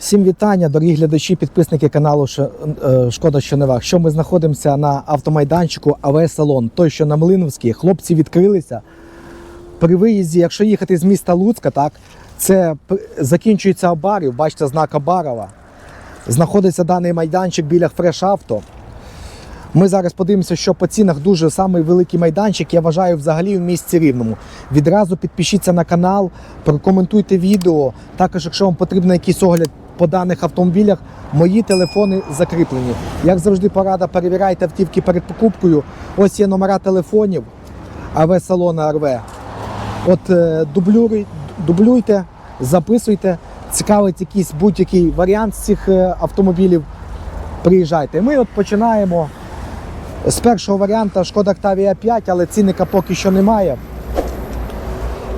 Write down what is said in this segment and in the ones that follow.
Всім вітання, дорогі глядачі, підписники каналу е, Шкода що не вах. Що ми знаходимося на автомайданчику АВ Салон, той, що на Млиновській. Хлопці відкрилися. При виїзді, якщо їхати з міста Луцька, так, це закінчується Абарів, бачите, знак Абарова. Знаходиться даний майданчик біля Фреш Авто. Ми зараз подивимося, що по цінах дуже самий великий майданчик, я вважаю, взагалі в місті рівному. Відразу підпишіться на канал, прокоментуйте відео. Також, якщо вам потрібен якийсь огляд по даних автомобілях, мої телефони закріплені. Як завжди, порада, перевіряйте автівки перед покупкою. Ось є номера телефонів АВ салона РВ. От е, дублюри- дублюйте, записуйте, цікавить якийсь будь-який варіант з цих е, автомобілів. Приїжджайте. Ми от починаємо з першого варіанта Шкода Octavia 5, але цінника поки що немає.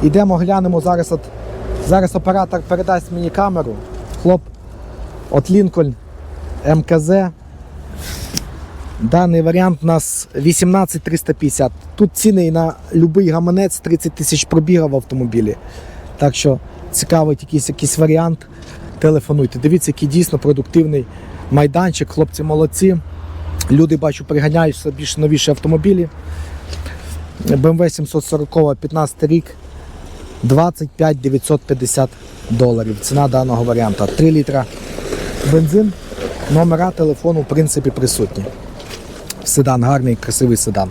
Йдемо, глянемо зараз. От, зараз оператор передасть мені камеру. Хлоп, от Лінкольн МКЗ. Даний варіант у нас 18350. Тут ціни на будь-який гаманець 30 тисяч пробіга в автомобілі. Так що цікавить якийсь, якийсь варіант. Телефонуйте. Дивіться, який дійсно продуктивний майданчик. Хлопці молодці. Люди бачу, приганяють все більш новіші автомобілі. BMW 740 15 рік 25 950 доларів. Ціна даного варіанта. 3 літра бензин. Номера телефону в принципі присутні. Седан, гарний, красивий седан.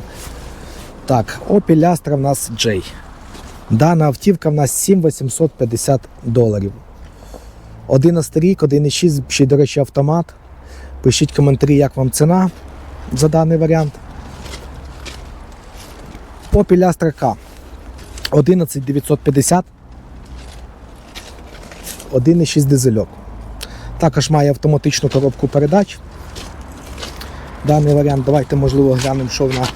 Так, Opel Astra в нас J. Дана автівка в нас 7850 доларів. 11 рік, 1,6, ще до речі, автомат. Пишіть коментарі, як вам ціна за даний варіант. Opel Astra K 11950. 1,6 дизельок. Також має автоматичну коробку передач. Даний варіант, давайте, можливо, глянемо, що вона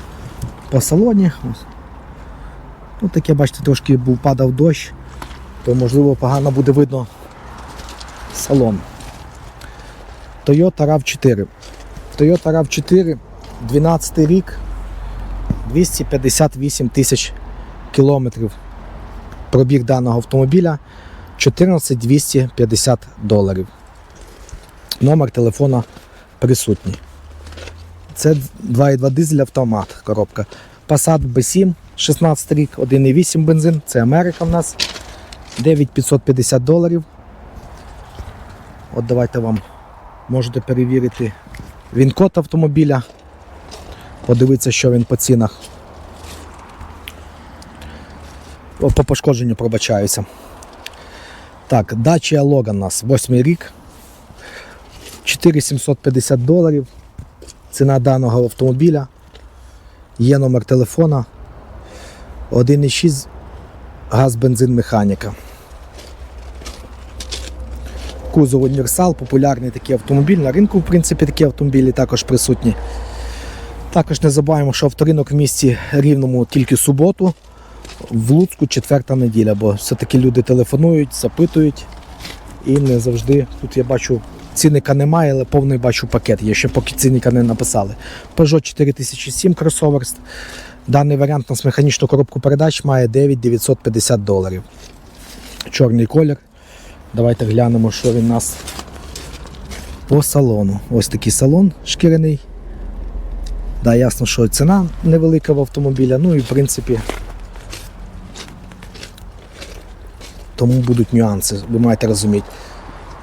по салоні. Ось. Ну, таке, бачите, трошки був падав дощ, то можливо погано буде видно салон. Toyota RAV4. Toyota RAV4, 12 рік, 258 тисяч кілометрів. Пробіг даного автомобіля 14 250 доларів. Номер телефона присутній. Це 2,2 дизель автомат коробка. Passat B7, 16 рік, 1,8 бензин. Це Америка в нас. 9550 доларів. От давайте вам можете перевірити він код автомобіля. Подивитися, що він по цінах. По пошкодженню пробачаюся. Так, Dacia Logan у нас 8 рік. 4750 доларів. Ціна даного автомобіля. Є номер телефона. 1,6 газ, бензин, механіка. Кузов універсал, популярний такий автомобіль. На ринку, в принципі, такі автомобілі також присутні. Також не забуваємо, що авторинок в місті Рівному тільки суботу, в Луцьку четверта неділя, бо все-таки люди телефонують, запитують. І не завжди. Тут я бачу, цінника немає, але повний бачу пакет. є, ще поки цінника не написали. Peugeot 4007 кросовер. Даний варіант у нас механічну коробку передач має 9950 доларів. Чорний колір. Давайте глянемо, що він у нас по салону. Ось такий салон шкіряний. Да, ясно, що ціна невелика в автомобіля. Ну і в принципі. Тому будуть нюанси, ви маєте розуміти.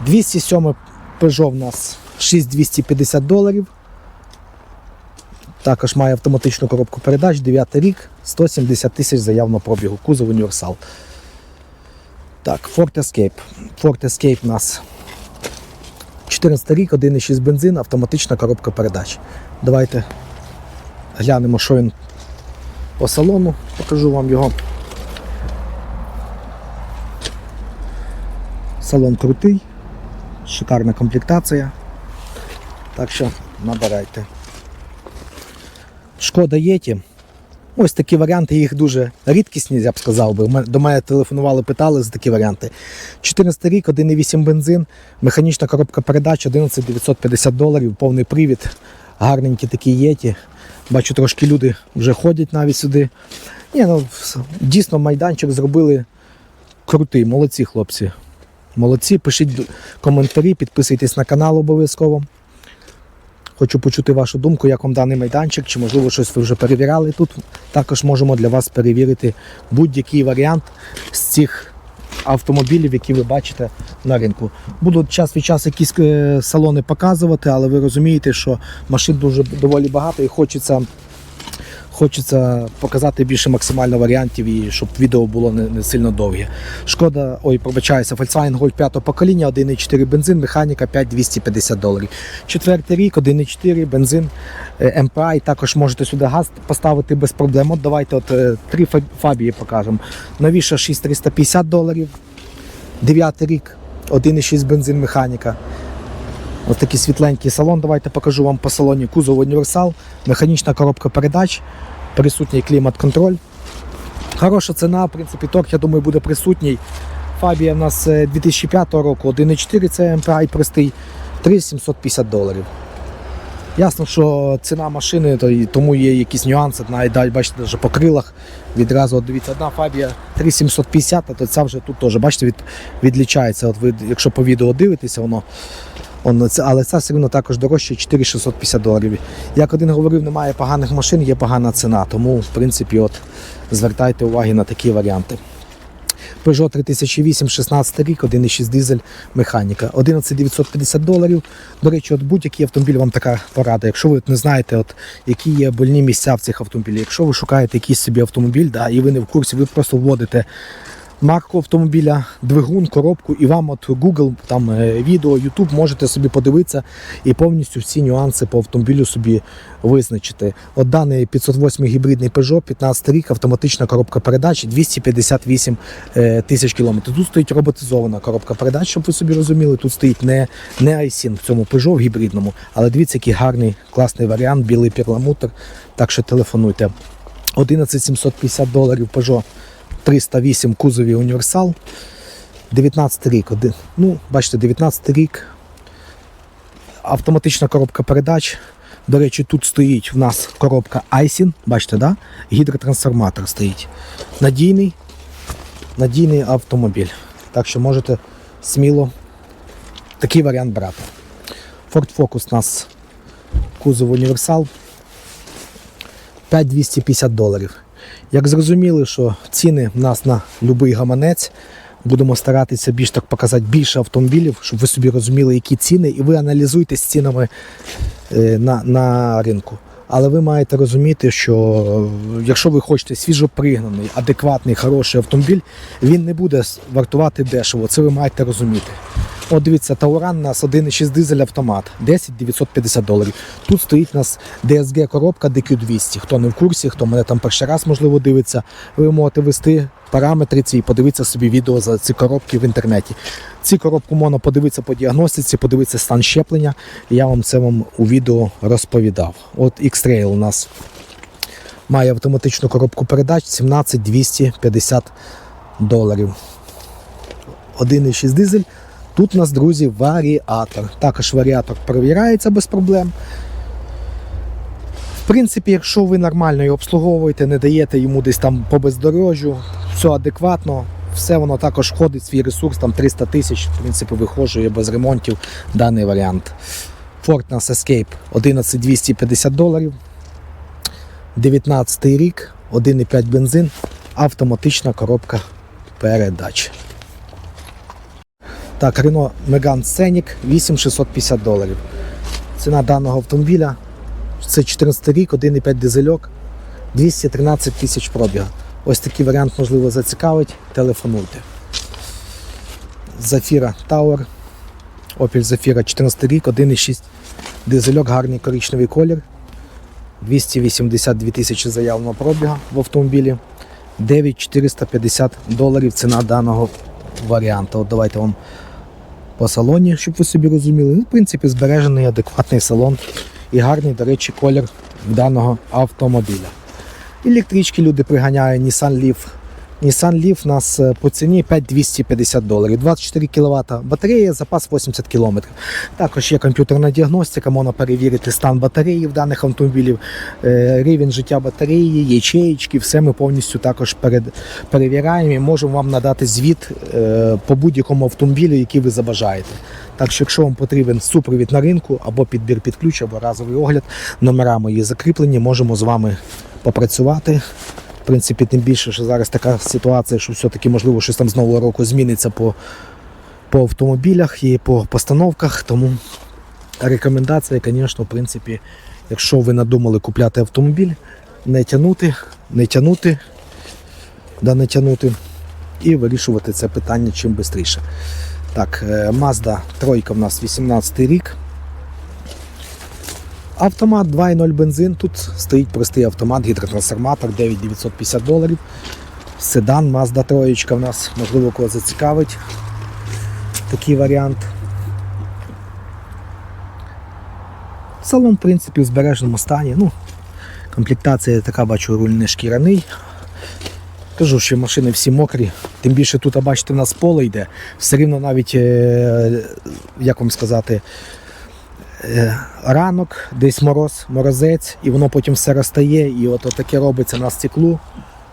207 Peugeot в нас 6250 доларів. Також має автоматичну коробку передач, 9 рік, 170 тисяч заявного пробігу, кузов універсал. Так, Ford Escape. Ford Escape у нас 14 рік, 1,6 бензин, автоматична коробка передач. Давайте глянемо, що він по салону, покажу вам його. Салон крутий, шикарна комплектація. Так що набирайте. Шкода Єті. Ось такі варіанти, їх дуже рідкісні, я б сказав би. До мене телефонували, питали за такі варіанти. 14 рік, 1,8 бензин, механічна коробка передач, 11 950 доларів, повний привід, гарненькі такі єті. Бачу, трошки люди вже ходять навіть сюди. Ні, ну, дійсно майданчик зробили крутий, молодці хлопці. Молодці, пишіть коментарі, підписуйтесь на канал обов'язково. Хочу почути вашу думку, як вам даний майданчик, чи можливо щось ви вже перевіряли тут. Також можемо для вас перевірити будь-який варіант з цих автомобілів, які ви бачите на ринку. Буду час від часу якісь е, салони показувати, але ви розумієте, що машин дуже доволі багато і хочеться. Хочеться показати більше максимально варіантів і щоб відео було не, не сильно довге. Шкода, ой, пробачаюся, Volkswagen Golf 5 покоління, 1,4 бензин, механіка 5250 доларів. Четвертий рік, 1,4 бензин, е, МПА, і також можете сюди газ поставити без проблем. От давайте от е, три фабії покажемо. Новіша 6350 доларів. Дев'ятий рік, 1,6 бензин, механіка. Ось такий світленький салон. Давайте покажу вам по салоні кузов універсал, механічна коробка передач, присутній клімат-контроль. Хороша ціна, в принципі, торг, я думаю, буде присутній. Фабія в нас е, 2005 року, 1,4 це MPI простий, 3750 доларів. Ясно, що ціна машини, тому є якісь нюанси, навіть бачите, навіть по крилах відразу от дивіться, одна фабія 3750, а то ця вже тут теж, бачите, від, відлічається. От ви, якщо по відео дивитеся, воно Але це все одно також дорожче 4650 доларів. Як один говорив, немає поганих машин, є погана ціна. Тому, в принципі, от звертайте увагу на такі варіанти. Peugeot 3008, 16 рік, 1,6 дизель, механіка. 11950 доларів. До речі, от будь-який автомобіль вам така порада. Якщо ви не знаєте, от, які є больні місця в цих автомобілях, якщо ви шукаєте якийсь собі автомобіль, да, і ви не в курсі, ви просто вводите марку автомобіля, двигун, коробку, і вам от Google, там е, відео, YouTube можете собі подивитися і повністю всі нюанси по автомобілю собі визначити. От даний 508 гібридний Peugeot, 15 рік, автоматична коробка передач, 258 е, тисяч кілометрів. Тут стоїть роботизована коробка передач, щоб ви собі розуміли. Тут стоїть не, не iSyn в цьому Peugeot в гібридному, але дивіться, який гарний, класний варіант, білий перламутр. Так що телефонуйте. 11750 доларів Peugeot 308 кузові універсал. 19 рік. Ну, бачите, 19 рік. Автоматична коробка передач. До речі, тут стоїть в нас коробка Айсін. Бачите, да? гідротрансформатор стоїть. Надійний, надійний автомобіль. Так що можете сміло такий варіант брати. Ford Focus у нас кузов універсал. 5250 доларів. Як зрозуміли, що ціни в нас на будь-який гаманець, будемо старатися більш так показати більше автомобілів, щоб ви собі розуміли, які ціни, і ви аналізуйте з цінами е, на, на ринку. Але ви маєте розуміти, що е, якщо ви хочете свіжопригнаний, адекватний, хороший автомобіль, він не буде вартувати дешево. Це ви маєте розуміти. От дивіться, Тауран у нас 1,6 дизель автомат, 10 950 доларів. Тут стоїть у нас DSG коробка DQ200. Хто не в курсі, хто мене там перший раз можливо дивиться, ви можете ввести параметри ці і подивитися собі відео за ці коробки в інтернеті. Ці коробку можна подивитися по діагностиці, подивитися стан щеплення. Я вам це вам у відео розповідав. От X-Trail у нас має автоматичну коробку передач 17 250 доларів. 1,6 дизель. Тут у нас, друзі, варіатор. Також варіатор перевіряється без проблем. В принципі, якщо ви нормально його обслуговуєте, не даєте йому десь там по бездорожжю, все адекватно, все воно також входить, свій ресурс, там 300 тисяч, в принципі, вихожує без ремонтів даний варіант. Ford Escape 11250 доларів. 19 рік, 1,5 бензин, автоматична коробка передач. Так, Renault Megane Scenic 8650 доларів. Ціна даного автомобіля це 14 рік, 1,5 дизельок, 213 тисяч пробіга. Ось такий варіант, можливо, зацікавить. Телефонуйте. Зафіра Tower. Opel Zafira 14 рік, 1,6 дизельок, гарний коричневий колір. 282 тисячі заявленого пробіга в автомобілі. 9450 доларів ціна даного варіанту. От давайте вам по салоні, щоб ви собі розуміли. Ну, в принципі, збережений адекватний салон і гарний, до речі, колір даного автомобіля. Електрички люди приганяють Nissan Leaf Nissan Leaf у нас е, по ціні 5250 доларів. 24 кВт батарея, запас 80 км. Також є комп'ютерна діагностика, можна перевірити стан батареї в даних автомобілів, е, рівень життя батареї, ячеїчки, все ми повністю також перевіряємо і можемо вам надати звіт е, по будь-якому автомобілю, який ви забажаєте. Так що, якщо вам потрібен супровід на ринку або підбір під ключ, або разовий огляд, номера мої закріплені, можемо з вами попрацювати. В принципі, тим більше, що зараз така ситуація, що все-таки можливо щось там з нового року зміниться по, по автомобілях і по постановках. Тому рекомендація, звісно, в принципі, якщо ви надумали купляти автомобіль, не тягнути, не тягнути, да не тягнути і вирішувати це питання чим швидше. Так, е, Mazda тройка в нас 18 рік. Автомат 2.0 бензин. Тут стоїть простий автомат, гідротрансформатор 9950 доларів. Седан Mazda троєчка в нас, можливо, кого зацікавить такий варіант. Салон, в принципі, в збереженому стані. Ну, комплектація така, бачу, руль не шкіряний. Кажу, що машини всі мокрі. Тим більше тут, бачите, в нас поле йде. Все рівно навіть, е, як вам сказати, ранок, десь мороз, морозець, і воно потім все розтає. І от таке робиться на стеклу.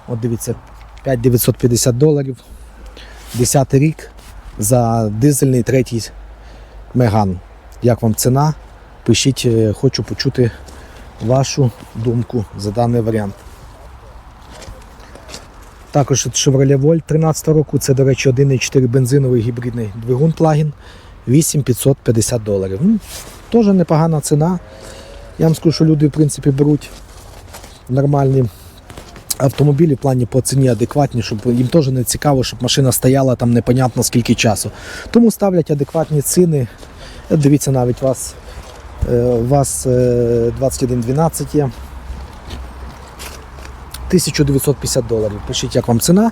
От дивіться, 5950 доларів. 10 рік за дизельний третій меган. Як вам ціна? Пишіть, е, хочу почути вашу думку за даний варіант. Також Chevrolet Volt 13 року, це, до речі, 1,4 бензиновий гібридний двигун плагін 8550 доларів. Теж непогана ціна. Я вам скажу, що люди в принципі беруть нормальні автомобілі в плані по ціні адекватні, щоб їм теж не цікаво, щоб машина стояла там непонятно скільки часу. Тому ставлять адекватні ціни. Е, Дивіться, навіть вас, е, у вас е, 2112 є. 1950 доларів. Пишіть, як вам ціна.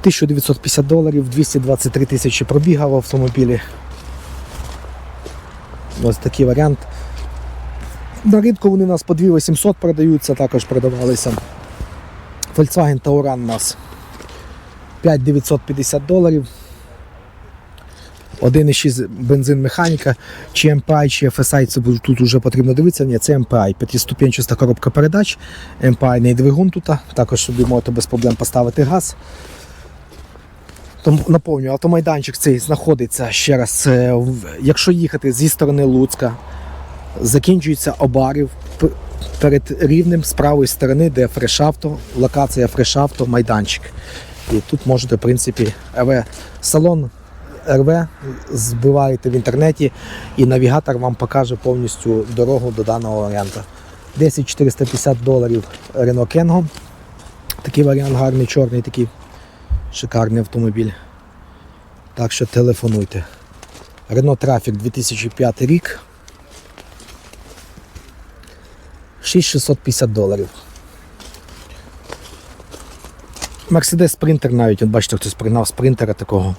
1950 доларів, 223 тисячі пробіга в автомобілі. Ось такий варіант. На ринку вони у нас по 2800 продаються, також продавалися. Volkswagen Tauran у нас 5950 доларів. 1,6 бензин механіка, чи MPI, чи FSI, це тут вже потрібно дивитися. Ні, це MPI, п'ятиступенчаста коробка передач, MPI не двигун тут, також собі можете без проблем поставити газ. Наповнюю, автомайданчик цей знаходиться ще раз. е, Якщо їхати зі сторони Луцька, закінчується Обарів перед рівнем з правої сторони, де фрешавто, локація фрешавто, майданчик. І тут можете, в принципі, РВ салон РВ збиваєте в інтернеті, і навігатор вам покаже повністю дорогу до даного варіанту. 10 450 доларів Renault Kengo. Такий варіант гарний, чорний, такий шикарний автомобіль. Так що телефонуйте. Renault Traffic 2005 рік. 6650 доларів. Mercedes Sprinter навіть, от бачите, хтось пригнав спринтера такого.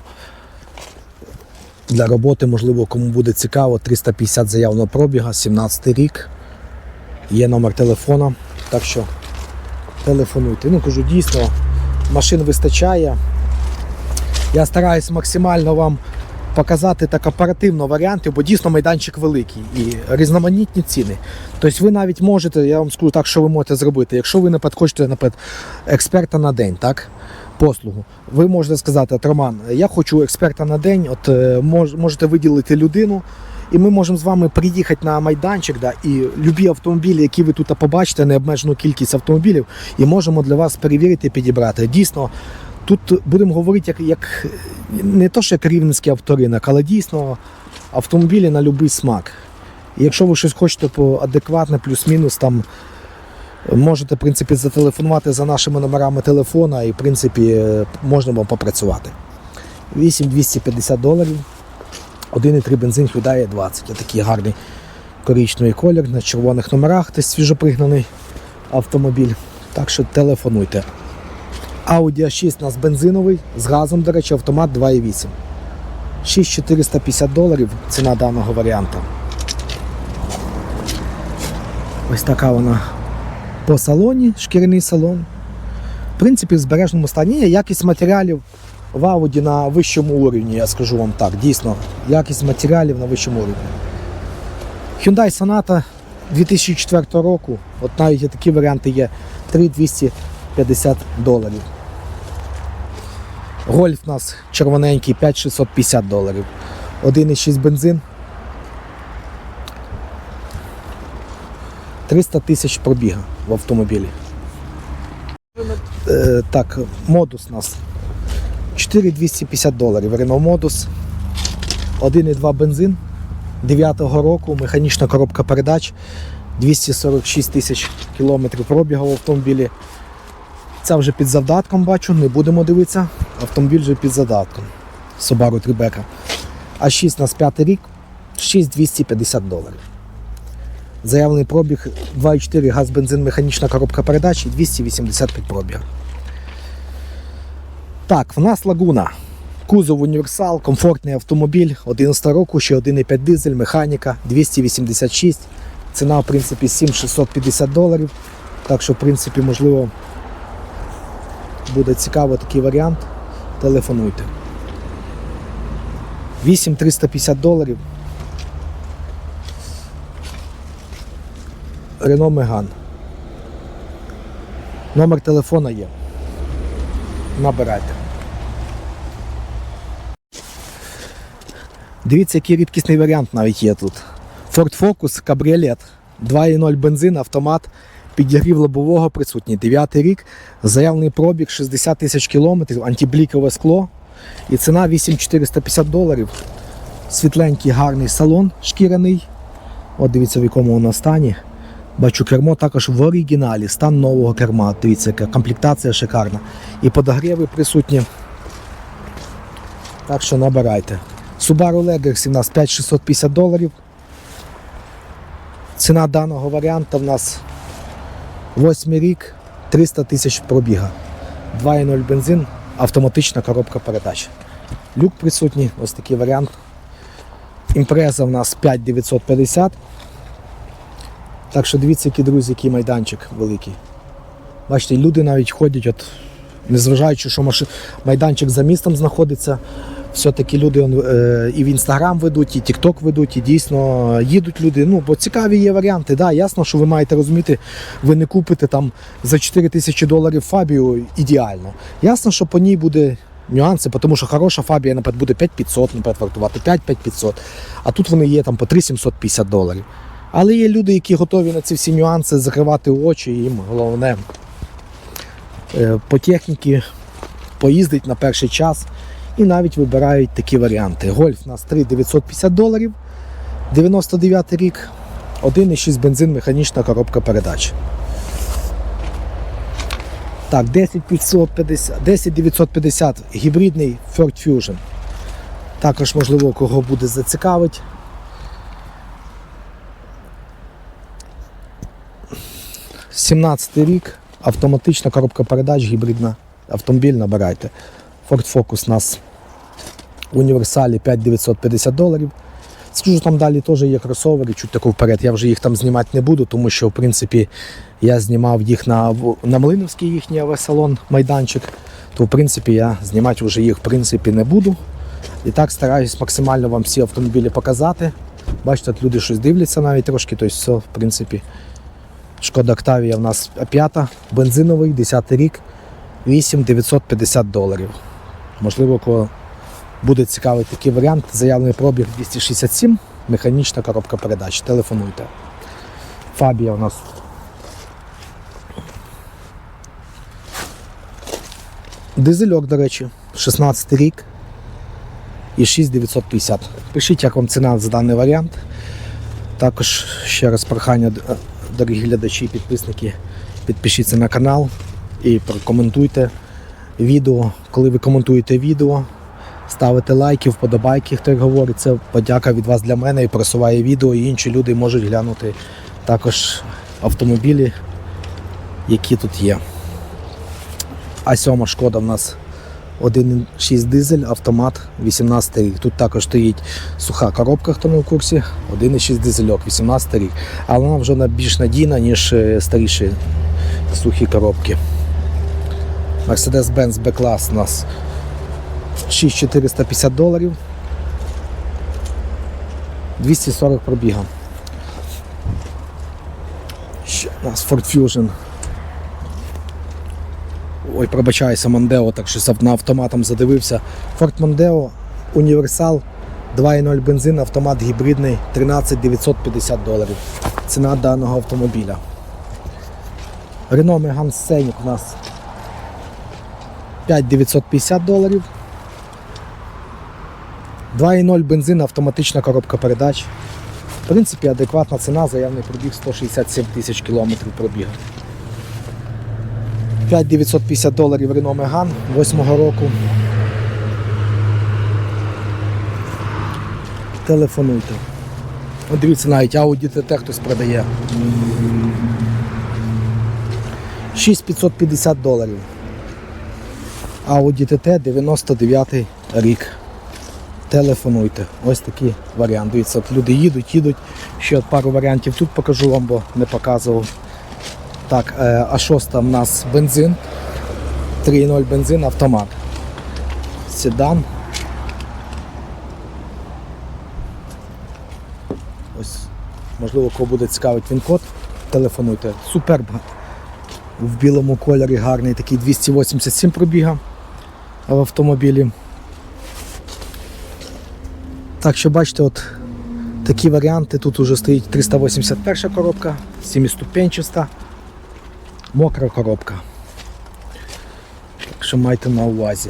Для роботи, можливо, кому буде цікаво, 350 заявного пробіга, 17 рік. Є номер телефона. Так що телефонуйте. Ну, кажу, дійсно, машин вистачає. Я стараюсь максимально вам показати так оперативно варіанти, бо дійсно майданчик великий і різноманітні ціни. Тобто ви навіть можете, я вам скажу так, що ви можете зробити. Якщо ви наприклад, хочете наприклад, експерта на день, так? Послугу, ви можете сказати, Роман, я хочу експерта на день, от е, можете виділити людину, і ми можемо з вами приїхати на майданчик, да, і любі автомобілі, які ви тут побачите, необмежену кількість автомобілів, і можемо для вас перевірити і підібрати. Дійсно, тут будемо говорити як, як не то, що як рівненський авторинок, але дійсно автомобілі на будь-який смак. І якщо ви щось хочете по адекватне, плюс-мінус, там можете в принципі, зателефонувати за нашими номерами телефона і в принципі можна вам попрацювати. 8250 доларів. 1,3 бензин Hyundai 20. Такий гарний коричневий колір на червоних номерах, десь свіжопригнаний автомобіль. Так що телефонуйте. Audi A6 у нас бензиновий, з газом, до речі, автомат 2,8. 6450 доларів ціна даного варіанту. Ось така вона по салоні, шкіряний салон. В принципі, в збережному стані Ні, якість матеріалів в Ауді на вищому уровні, я скажу вам так, дійсно, якість матеріалів на вищому уровні. Hyundai Sonata 2004 року, от навіть такі варіанти є 3250 доларів. Гольф у нас червоненький 5650 доларів. 1,6 бензин. 300 тисяч пробіга в автомобілі. Е, так, модус у нас 4250 доларів. Renault Modus. 1,2 бензин 9-го року, механічна коробка передач, 246 тисяч кілометрів пробігу в автомобілі. Це вже під завдатком бачу, не будемо дивитися. Автомобіль вже під задатком. Subaru Tribeca. А 6 у нас 5 рік, 6250 доларів. Заявлений пробіг 2,4 газ, бензин, механічна коробка передач і 285 пробіг. Так, в нас лагуна. Кузов універсал, комфортний автомобіль, 11 року, ще 1,5 дизель, механіка, 286. Ціна, в принципі, 7650 доларів. Так що, в принципі, можливо, буде цікаво такий варіант. Телефонуйте. 8350 доларів. Renault Megane. Номер телефона є. Набирайте. Дивіться, який рідкісний варіант навіть є тут. Ford Focus кабріолет. 2.0 бензин, автомат, підігрів лобового присутній. 9 рік, заявлений пробіг 60 тисяч кілометрів, антиблікове скло. І ціна 8450 доларів. Світленький гарний салон шкіряний. От дивіться, в якому воно стані. Бачу, кермо також в оригіналі, стан нового керма. Дивіться, яка комплектація шикарна. І подогріви присутні. Так що набирайте. Subaru Legacy у нас 5650 доларів. Ціна даного варіанта в нас 8 рік, 300 тисяч пробіга. 2.0 бензин, автоматична коробка передач. Люк присутній, ось такий варіант. Імпреза в нас 5950. Так що дивіться, які друзі, який майданчик великий. Бачите, люди навіть ходять, от, незважаючи, що майданчик за містом знаходиться, все-таки люди е, і в інстаграм ведуть, і тікток ведуть, і дійсно їдуть люди. Ну, бо цікаві є варіанти. Да, ясно, що ви маєте розуміти, ви не купите там за 4 тисячі доларів Фабію ідеально. Ясно, що по ній буде нюанси, тому що хороша Фабія, наприклад, буде 5500, наприклад, вартувати 5500, а тут вони є там по 3750 доларів. Але є люди, які готові на ці всі нюанси закривати очі, їм головне е, по техніці поїздить на перший час і навіть вибирають такі варіанти. Гольф у нас 3950 доларів, 99 рік, 1,6 бензин, механічна коробка передач. Так, 10550, 10950 гібридний Ford Fusion. Також, можливо, кого буде зацікавить. – 17 рік, автоматична коробка передач, гібридна автомобіль набирайте. Ford Focus у нас в універсалі 5950 доларів. Скажу, там далі теж є кросовери, чуть тако вперед. Я вже їх там знімати не буду, тому що в принципі я знімав їх на, на Млиновський їхній авесалон майданчик, то в принципі я знімати вже їх в принципі не буду. І так стараюсь максимально вам всі автомобілі показати. Бачите, тут люди щось дивляться навіть трошки, тобто все, в принципі. Шкода Октавія в нас п'ята, бензиновий, 10 рік, 8950 доларів. Можливо, кого буде цікавий такий варіант. Заявлений пробіг 267, механічна коробка передач. Телефонуйте. Фабія у нас. Дизельок, до речі, 16 рік і 6950. Пишіть, як вам ціна за даний варіант. Також ще раз прохання, дорогі глядачі і підписники, підпишіться на канал і прокоментуйте відео. Коли ви коментуєте відео, ставите лайки, вподобайки, хто як говорить, це подяка від вас для мене і просуває відео, і інші люди можуть глянути також автомобілі, які тут є. А сьома шкода в нас 1,6 дизель, автомат 18 рік. Тут також стоїть суха коробка, хто не в курсі, 1,6 дизельок, 18 рік. Але вона вже більш надійна, ніж е, старіші сухі коробки. Mercedes-Benz B-клас у нас 6450 доларів. 240 пробіга. Ще у нас Ford Fusion. Ой, пробачаюся, Mondeo, так що на автоматом задивився. Ford Mondeo Універсал 2.0 бензин, автомат гібридний 13 950 доларів. Ціна даного автомобіля. Renault Megane Scenic у нас 5950 доларів. 2.0 бензин, автоматична коробка передач. В принципі, адекватна ціна, заявний пробіг 167 тисяч кілометрів пробігу. 5950 доларів Renault Megane 8-го року. Телефонуйте. От дивіться, навіть Audi TT хтось продає. 6550 доларів. Audi TT 99 рік. Телефонуйте. Ось такий варіант. Дивіться, от люди їдуть, їдуть. Ще пару варіантів тут покажу вам, бо не показував. Так, е, а шоста в нас бензин. 3.0 бензин, автомат. Седан. Ось, можливо, кого буде цікавить він код. Телефонуйте. Суперб. В білому кольорі гарний, такий 287 пробіга в автомобілі. Так що бачите, от такі варіанти. Тут уже стоїть 381 коробка, 7-ступенчаста, мокра коробка. Так що майте на увазі.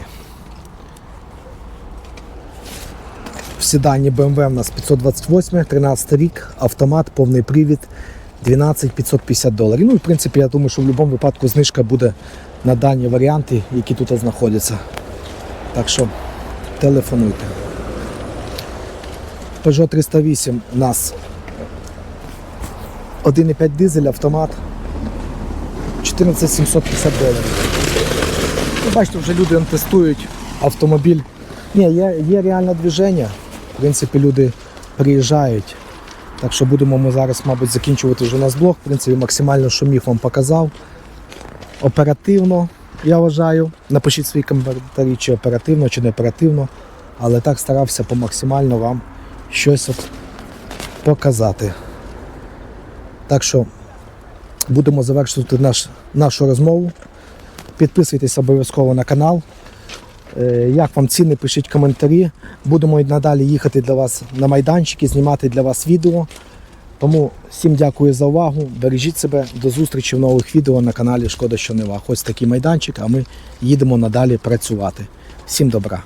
В седані BMW у нас 528, 13 рік, автомат, повний привід, 12 550 доларів. Ну в принципі я думаю, що в будь-якому випадку знижка буде на дані варіанти, які тут знаходяться. Так що телефонуйте. Peugeot 308 у нас 1,5 дизель, автомат 14 750 доларів. Ну, бачите, вже люди тестують автомобіль. Ні, є, є реальне движення. В принципі, люди приїжджають. Так що будемо ми зараз, мабуть, закінчувати вже у нас блог. В принципі, максимально, що міг вам показав. Оперативно, я вважаю. Напишіть свої коментарі, чи оперативно, чи не оперативно. Але так старався по максимально вам щось от показати. Так що будемо завершувати наш, нашу розмову. Підписуйтесь обов'язково на канал. Е, Як вам ціни, пишіть коментарі. Будемо й надалі їхати для вас на майданчики, знімати для вас відео. Тому всім дякую за увагу. Бережіть себе. До зустрічі в нових відео на каналі Шкода, що не вах. Ось такий майданчик, а ми їдемо надалі працювати. Всім добра.